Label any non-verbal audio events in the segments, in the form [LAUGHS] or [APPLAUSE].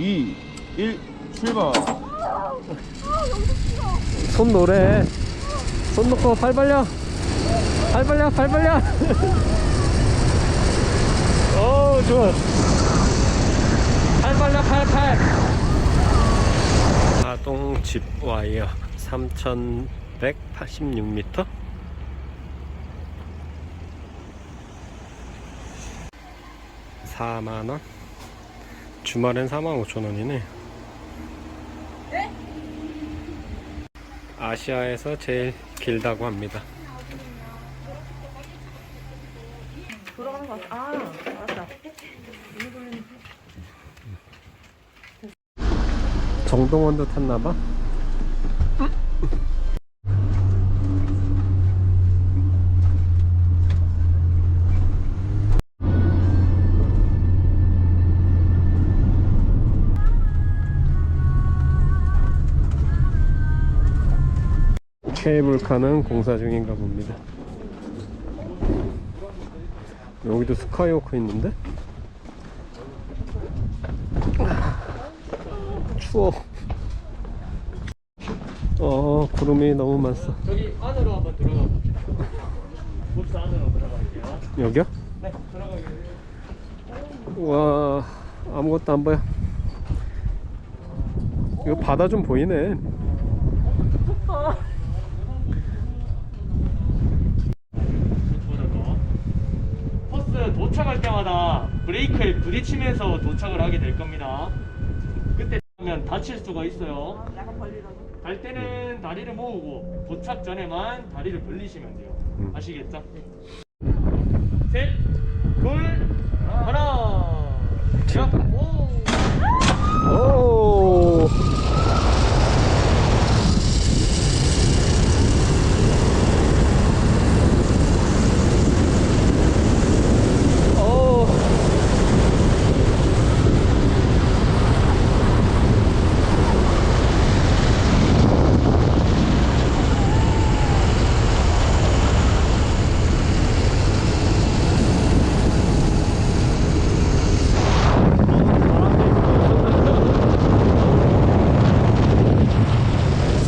2, 1, 출발. 손 노래. 손 놓고 발 벌려. 발 벌려, 발 벌려. 어, 좋아. 발 벌려, 팔, 팔. 아동 집 와이어 3,186m. 사만 원. 주말엔 4만 5천 원이네. 아시아에서 제일 길다고 합니다. 돌아가는 거 같아. 아, 알았다. 정동원도 탔나봐. 케이블카는 공사 중인가 봅니다. 여기도 스카이워크 있는데? 추워. 어, 구름이 너무 많어. 저기 안으로 한번 들어가 봅시다. 봅스 안으로 들어갈게요. 여기요? 네, 들어가게요. 와, 아무것도 안 보여. 이거 바다 좀 보이네. 도착할 때마다 브레이크에 부딪히면서 도착을 하게 될 겁니다. 그때 하면 다칠 수가 있어요. 약간 벌리라고. 갈 때는 다리를 모으고 도착 전에만 다리를 벌리시면 돼요. 음. 아시겠죠? 셋, 둘, 하나, 자, 오. 오! 오!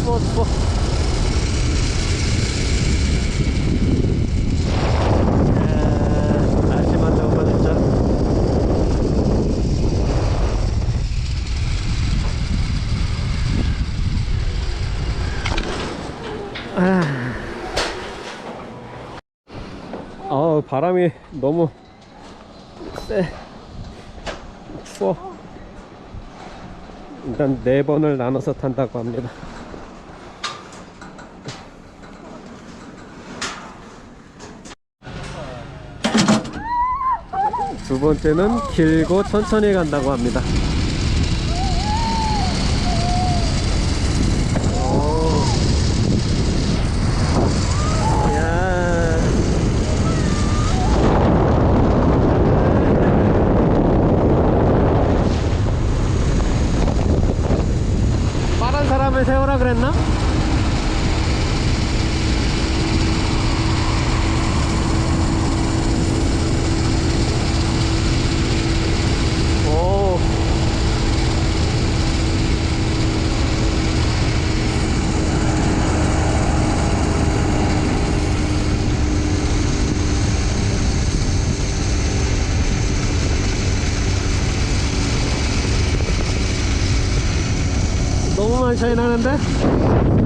추워 추워 아, 날씨만 좋으면 진짜 아. 아 바람이 너무 세 추워 일단 네 번을 나눠서 탄다고 합니다. 두 번째는 길고 천천히 간다고 합니다. 오. 야. 빠른 사람을 세우라 그랬나? 오. 너무 많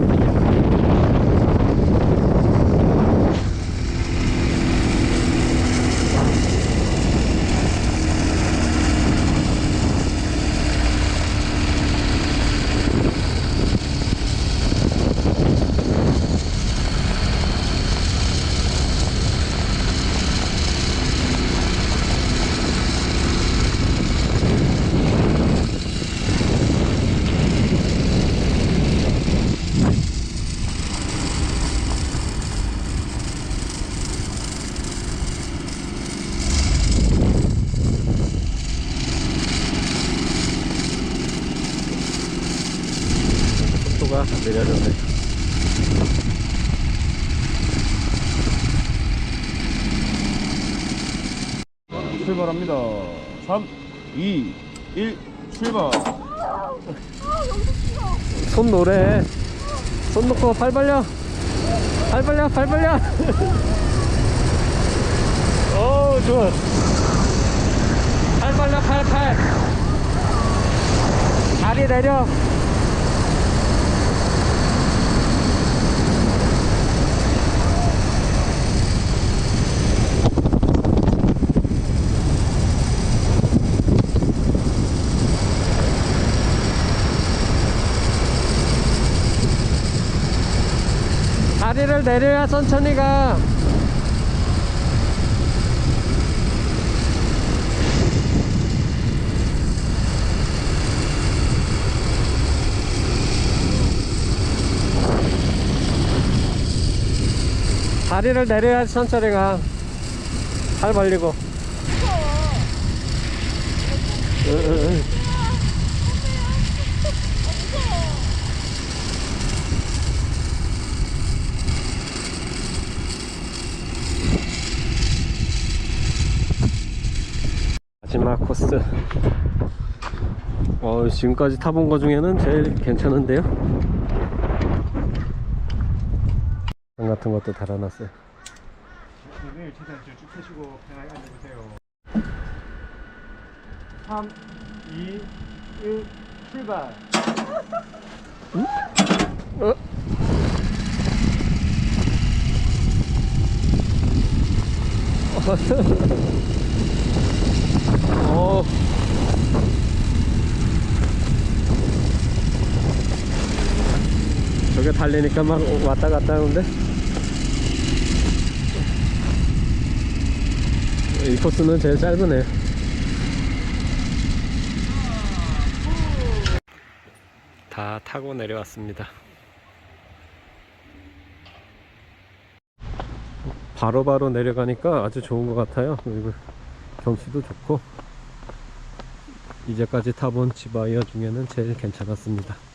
속도가 느려졌네. 출발합니다. 3, 2, 1, 출발 손 노래. 손 놓고 팔 벌려. 팔 벌려, 팔 벌려. 오, 좋아. 팔 벌려, 팔, 팔. 다리 내려. 다리를 내려야 천천히 가. 다리를 내려야 천천히 가. 팔 벌리고. 응, 응, 응. 코스. 어, 지금까지 타본 거 중에는 제일 괜찮은데요? 장 같은 것도 달아놨어요. 네 최대한 쭉 펴시고 편하게 앉아보세요 3, 2, 1 출발 어? [LAUGHS] 어. 저게 달리니까 막 왔다 갔다 하는데? 이 코스는 제일 짧으네요 다 타고 내려왔습니다. 바로바로 내려가니까 아주 좋은 것 같아요 경치도 좋고 이제까지 타본 지바이어 중에는 제일 괜찮았습니다